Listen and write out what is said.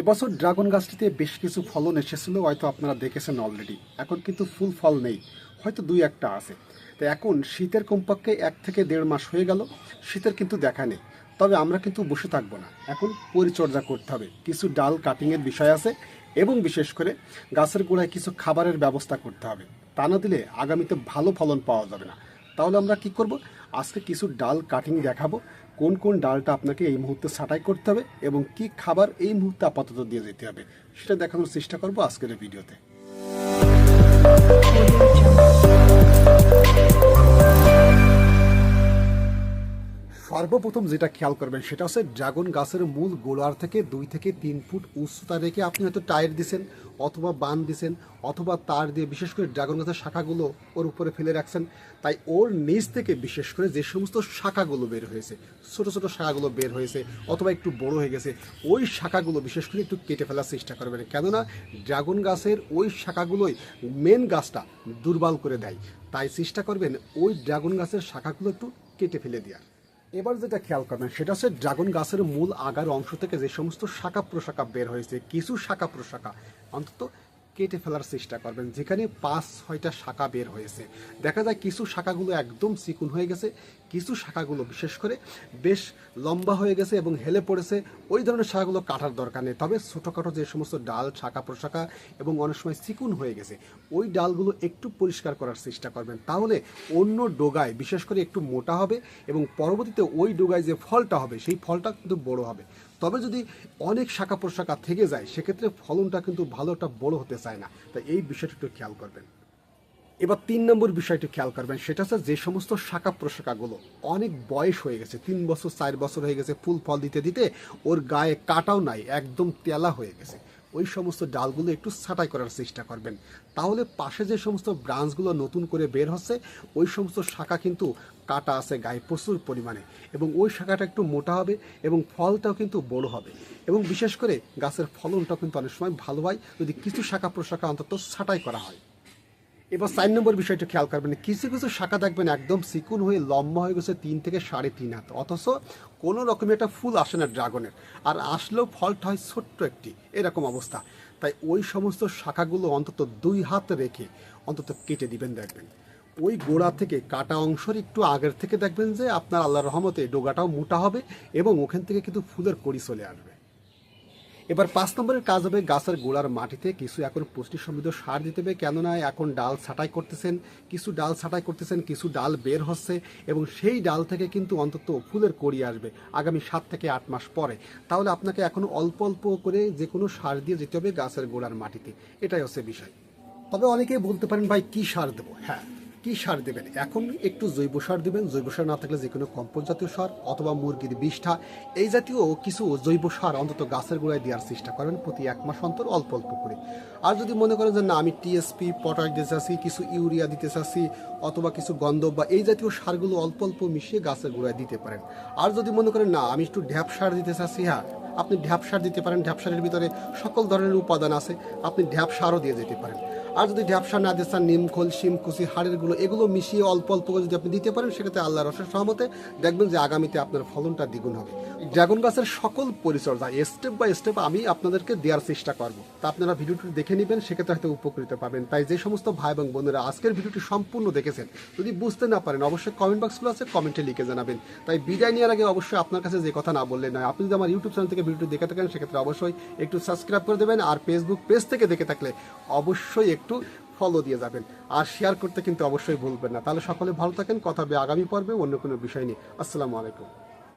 এবছর ড্রাগন গাছটিতে বেশ কিছু ফলন এসেছিল, হয়তো আপনারা দেখেছেন অলরেডি এখন কিন্তু ফুল ফল নেই, হয়তো দুই একটা আছে। তো এখন শীতের কমপক্ষে এক থেকে দেড় মাস হয়ে গেল, শীতের কিন্তু দেখা নেই। তবে আমরা কিন্তু বসে থাকব না। এখন পরিচর্যা করতে হবে। কিছু ডাল কাটিংয়ের বিষয় আছে, এবং বিশেষ করে গাছের গোড়ায় কিছু খাবারের ব্যবস্থা করতে হবে। তা না দিলে আগামীতে ভালো ফলন পাওয়া যাবে না। তাহলে আমরা কি করব? আজকে কিছু ডাল কাটিং দেখাবো কোন কোন ডালটা আপনাকে এই মুহূর্তে সাটাই করতে হবে এবং কি খাবার এই মুহূর্তে আপাতত দিয়ে দিতে হবে, সেটা দেখানোর চেষ্টা করব আজকের ভিডিওতে। সর্বপ্রথম যেটা খেয়াল করবেন সেটা হচ্ছে ড্রাগন গাছের মূল গোলার থেকে দুই থেকে তিন ফুট উচ্চতা রেখে আপনি হয়তো টায়ার দিছেন অথবা বান দিছেন অথবা তার দিয়ে বিশেষ করে ড্রাগন গাছের শাখাগুলো ওর উপরে ফেলে রাখছেন। তাই ওর নিচ থেকে বিশেষ করে যে সমস্ত শাখাগুলো বের হয়েছে, ছোট ছোট শাখাগুলো বের হয়েছে অথবা একটু বড় হয়ে গেছে, ওই শাখাগুলো বিশেষ করে একটু কেটে ফেলার চেষ্টা করবেন। কেননা ড্রাগন গাছের ওই শাখাগুলোই মেন গাছটা দুর্বল করে দেয়। তাই চেষ্টা করবেন ওই ড্রাগন গাছের শাখাগুলো একটু কেটে ফেলে দেওয়ার। এবার যেটা খেয়াল করবেন, সেটা হচ্ছে ড্রাগন গাছের মূল আগার অংশ থেকে যে সমস্ত শাখা প্রশাখা বের হয়েছে, কিছু শাখা প্রশাখা অন্তত কেটে ফেলার চেষ্টা করবেন, যেখানে পাঁচ ছয়টা শাখা বের হয়েছে। দেখা যায় কিছু শাখাগুলো একদম চিকুন হয়ে গেছে কিছু শাখাগুলো, বিশেষ করে বেশ লম্বা হয়ে গেছে এবং হেলে পড়েছে, ওই ধরনের শাখাগুলো কাটার দরকার নেই। তবে ছোটোখাটো যে সমস্ত ডাল, শাখা, প্রশাখা এবং অনেক সময় চিকুন হয়ে গেছে, ওই ডালগুলো একটু পরিষ্কার করার চেষ্টা করবেন। তাহলে অন্য ডোগায়, বিশেষ করে একটু মোটা হবে এবং পরবর্তীতে ওই ডোগায় যে ফলটা হবে, সেই ফলটা কিন্তু বড় হবে। তবে যদি অনেক শাখা প্রশাখা থেকে যায়, সেক্ষেত্রে ফলনটা কিন্তু ভালো একটা বড় হতে চায় না। তাই এই বিষয়টা একটু খেয়াল করবেন। এবার তিন নম্বর বিষয়টি খেয়াল করবেন, সেটা হচ্ছে যে সমস্ত শাখা প্রশাখাগুলো অনেক বয়স হয়ে গেছে, তিন বছর, চার বছর হয়ে গেছে, ফুল ফল দিতে দিতে ওর গায়ে কাটাও নাই, একদম তেলা হয়ে গেছে। ওই সমস্ত ডালগুলো একটু ছাঁটাই করার চেষ্টা করবেন। তাহলে পাশে যে সমস্ত ব্রাঞ্চগুলো নতুন করে বের হচ্ছে, ওই সমস্ত শাখা কিন্তু কাটা আছে, গায়ে প্রচুর পরিমাণে এবং ওই শাখাটা একটু মোটা হবে এবং ফলটাও কিন্তু বড় হবে এবং বিশেষ করে গাছের ফলনটাও কিন্তু অনেক সময় ভালো হয়। যদি কিছু শাখা প্রশাখা অন্তত ছাঁটাই করা হয়। এবার চার নম্বর বিষয়টা খেয়াল করবেন, কিছু কিছু শাখা দেখবেন একদম চিকুন হয়ে লম্বা হয়ে গেছে তিন থেকে সাড়ে তিন হাত, অথচ কোনো রকমের একটা ফুল আসে না ড্রাগনের, আর আসলেও ফলটা হয় ছোট্ট একটি, এরকম অবস্থা। তাই ওই সমস্ত শাখাগুলো অন্তত দুই হাত রেখে অন্তত কেটে দিবেন দেখবেন। ওই গোড়া থেকে কাটা অংশের একটু আগের থেকে দেখবেন যে আপনার আল্লাহর রহমতে ডোগাটাও মোটা হবে এবং ওখান থেকে কিন্তু ফুলের কড়ি চলে আসবে। এবার পাঁচ নম্বরের কাজ হবে গাছের গোড়ার মাটিতে। কিছু এখন পুষ্টি সমৃদ্ধ সার দিতে হবে। কেননা এখন ডাল ছাঁটাই করতেছেন, কিছু ডাল ছাঁটাই করতেছেন, কিছু ডাল বের হচ্ছে এবং সেই ডাল থেকে কিন্তু অন্তত ফুলের কড়ি আসবে আগামী সাত থেকে আট মাস পরে। তাহলে আপনাকে এখন অল্প অল্প করে যে কোনো সার দিয়ে যেতে হবে গাছের গোড়ার মাটিতে। এটাই হচ্ছে বিষয়। তবে অনেকেই বলতে পারেন, ভাই, কি সার দেবো? হ্যাঁ। কি সার দেবেন? এখন একটু জৈব সার দেবেন। জৈব সার না থাকলে যে কোনো কম্পোস্ট জাতীয় সার অথবা মুরগির বিষ্ঠা এই জাতীয় কিছু জৈব সার অন্তত গাছের গোড়ায় দেওয়ার চেষ্টা করেন প্রতি এক মাস অন্তর অল্প অল্প করে। আর যদি মনে করেন যে না, আমি টিএসপি পটাশ দিতে চাচ্ছি, কিছু ইউরিয়া দিতে চাচ্ছি, অথবা কিছু গন্ধব বা এই জাতীয় সারগুলো অল্প অল্প মিশিয়ে গাছের গোড়ায় দিতে পারেন। আর যদি মনে করেন না, আমি একটু ঢ্যাপ সার দিতে চাচ্ছি হ্যাঁ আপনি ঢ্যাপ সার দিতে পারেন। ঢ্যাপ সারের ভিতরে সকল ধরনের উপাদান আছে, আপনি ঢ্যাপ সারও দিয়ে যেতে পারেন। আর যদি ঢ্যাপসা নাদেসা না দিতে চান নিমখোল শিমকুচি হাড়েরগুলো এগুলো মিশিয়ে অল্প অল্প করে যদি আপনি দিতে পারেন, সেক্ষেত্রে আল্লাহ রসের সহমতে দেখবেন যে আগামীতে আপনার ফলনটা দ্বিগুণ হবে। ড্রাগন গাছের সকল পরিচর্যা স্টেপ বাই স্টেপ আমি আপনাদেরকে দেওয়ার চেষ্টা করব। তা আপনারা ভিডিওটি দেখে নেবেন, সেক্ষেত্রে হয়তো উপকৃত পাবেন। তাই যে সমস্ত ভাই এবং বোনেরা আজকের ভিডিওটি সম্পূর্ণ দেখেছেন, যদি বুঝতে না পারেন, অবশ্যই কমেন্ট বক্সগুলো আছে কমেন্টে লিখে জানাবেন। তাই বিদায় নেওয়ার আগে অবশ্যই আপনার কাছে যে কথা না বললে নয়, আপনি যদি আমার ইউটিউব চ্যানেল থেকে ভিডিওটি দেখে থাকেন, সেক্ষেত্রে অবশ্যই একটু সাবস্ক্রাইব করে দেবেন আর ফেসবুক পেজ থেকে দেখে থাকলে অবশ্যই একটু ফলো দিয়ে যাবেন। আর শেয়ার করতে কিন্তু অবশ্যই ভুলবেন না। তাহলে সকলে ভালো থাকেন, কথা হবে আগামী পর্বে অন্য কোনো বিষয় নিয়ে। আসসালামু আলাইকুম।